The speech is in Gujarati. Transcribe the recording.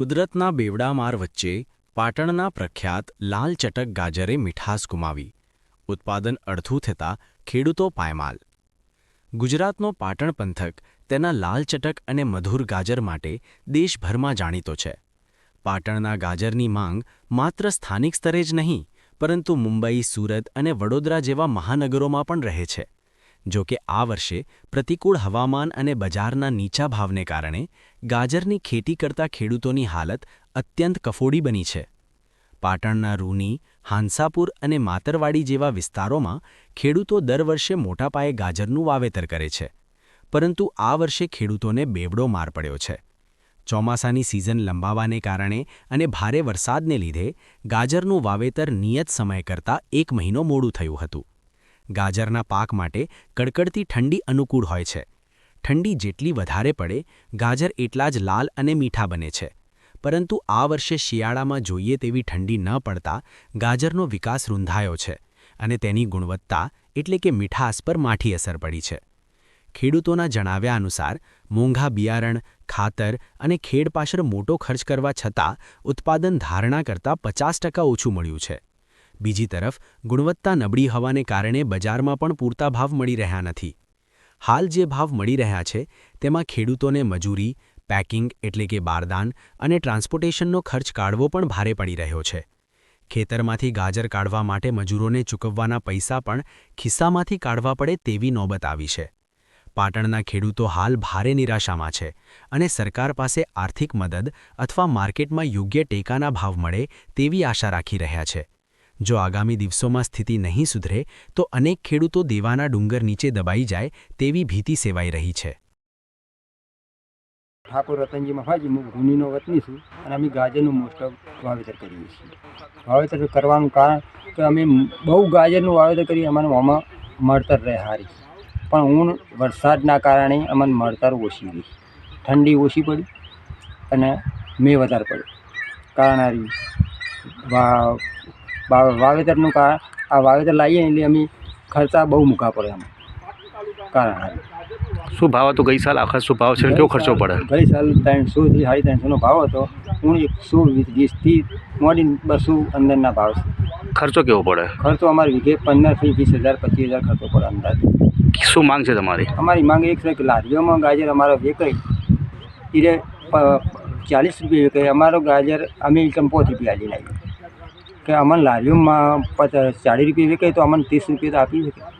કુદરતના બેવડામાર વચ્ચે પાટણના પ્રખ્યાત લાલ ચટક ગાજરે મીઠાસ ગુમાવી. ઉત્પાદન અડધું થતાં ખેડૂતો પાયમાલ. ગુજરાતનો પાટણ પંથક તેના લાલ ચટક અને મધુર ગાજર માટે દેશભરમાં જાણીતો છે. પાટણના ગાજરની માંગ માત્ર સ્થાનિક સ્તરે જ નહીં, પરંતુ મુંબઈ, સુરત અને વડોદરા જેવા મહાનગરોમાં પણ રહે છે. જો કે આ વર્ષે પ્રતિકૂળ હવામાન અને બજારના નીચા ભાવને કારણે ગાજરની ખેતી કરતા ખેડૂતોની હાલત અત્યંત કફોડી બની છે. પાટણના રૂની, હાંસાપુર અને માતરવાડી જેવા વિસ્તારોમાં ખેડૂતો દર વર્ષે મોટા પાયે ગાજરનું વાવેતર કરે છે. પરંતુ આ વર્ષે ખેડૂતોને બેવડો માર પડ્યો છે. ચોમાસાની સિઝન લંબાવાને કારણે અને ભારે વરસાદને લીધે ગાજરનું વાવેતર નિયત સમય કરતાં એક મહિનો મોડું થયું હતું. ગાજરના પાક માટે કડકડતી ઠંડી અનુકૂળ હોય છે. ઠંડી જેટલી વધારે પડે, ગાજર એટલા જ લાલ અને મીઠા બને છે. પરંતુ આ વર્ષે શિયાળામાં જોઈએ તેવી ઠંડી ન પડતા ગાજરનો વિકાસ રૂંધાયો છે અને તેની ગુણવત્તા એટલે કે મીઠાસ પર માઠી અસર પડી છે. ખેડૂતોના જણાવ્યા અનુસાર, મોંઘા બિયારણ, ખાતર અને ખેડ પાછળ મોટો ખર્ચ કરવા છતાં ઉત્પાદન ધારણા કરતાં પચાસ ટકા ઓછું મળ્યું છે. બીજી તરફ, ગુણવત્તા નબળી હોવાને કારણે બજારમાં પણ પૂરતા ભાવ મળી રહ્યા નથી. હાલ જે ભાવ મળી રહ્યા છે, તેમાં ખેડૂતોને મજૂરી, પેકિંગ એટલે કે બારદાન અને ટ્રાન્સપોર્ટેશનનો ખર્ચ કાઢવો પણ ભારે પડી રહ્યો છે. ખેતરમાંથી ગાજર કાઢવા માટે મજૂરોને ચૂકવવાના પૈસા પણ ખિસ્સામાંથી કાઢવા પડે તેવી નોબત આવી છે. પાટણના ખેડૂતો હાલ ભારે નિરાશામાં છે અને સરકાર પાસે આર્થિક મદદ અથવા માર્કેટમાં યોગ્ય ટેકાના ભાવ મળે તેવી આશા રાખી રહ્યા છે. જો આગામી દિવસોમાં સ્થિતિ નહીં સુધરે, તો અનેક ખેડૂતો દેવાના ડુંગર નીચે દબાઈ જાય તેવી ભીતિ સેવાઈ રહી છે. ઠાકોર રતનજી મફાજી હું ગુનીનો વતની છું અને અમે ગાજરનું મોસ્ટ વાવેતર કરીએ છીએ. વાવેતર કરવાનું કારણ કે અમે બહુ ગાજરનું વાવેતર કરી અમને આમાં મળતર રહે હારી. પણ હું વરસાદના કારણે અમને મળતર ઓછી રહી. ઠંડી ઓછી પડી અને મેં વધારે પડ્યો કારણ વા- વાવેતરનું કા આ વાવેતર લાવીએ એટલે અમે ખર્ચા બહુ મૂકવા પડે અમે કારણ શું ભાવ હતો? ગઈ સાલ આખા શું ભાવ છે? કેવો ખર્ચો પડે? ગઈ સાલ ત્રણસોથી સાડી ત્રણસોનો ભાવ હતો. હું એકસો વીસ વીસથી મોડી બસો અંદરના ભાવ છે. ખર્ચો કેવો પડે? ખર્ચો અમારે વીઘે પંદરથી વીસ હજાર પચીસ હજાર ખર્ચો પડે અંદાજે. શું માંગ છે તમારી? અમારી માંગ એક છે કે લારીઓમાં ગાજર અમારો વેચાય. એટલે ચાલીસ રૂપિયા વેચાય. અમારો ગાજર અમે ચંપોથી પ્યાલી લાવીએ કે અમને લારીઓમાં ચાળીસ રૂપિયા વેચાય તો અમને ત્રીસ રૂપિયા તો આપી શકે.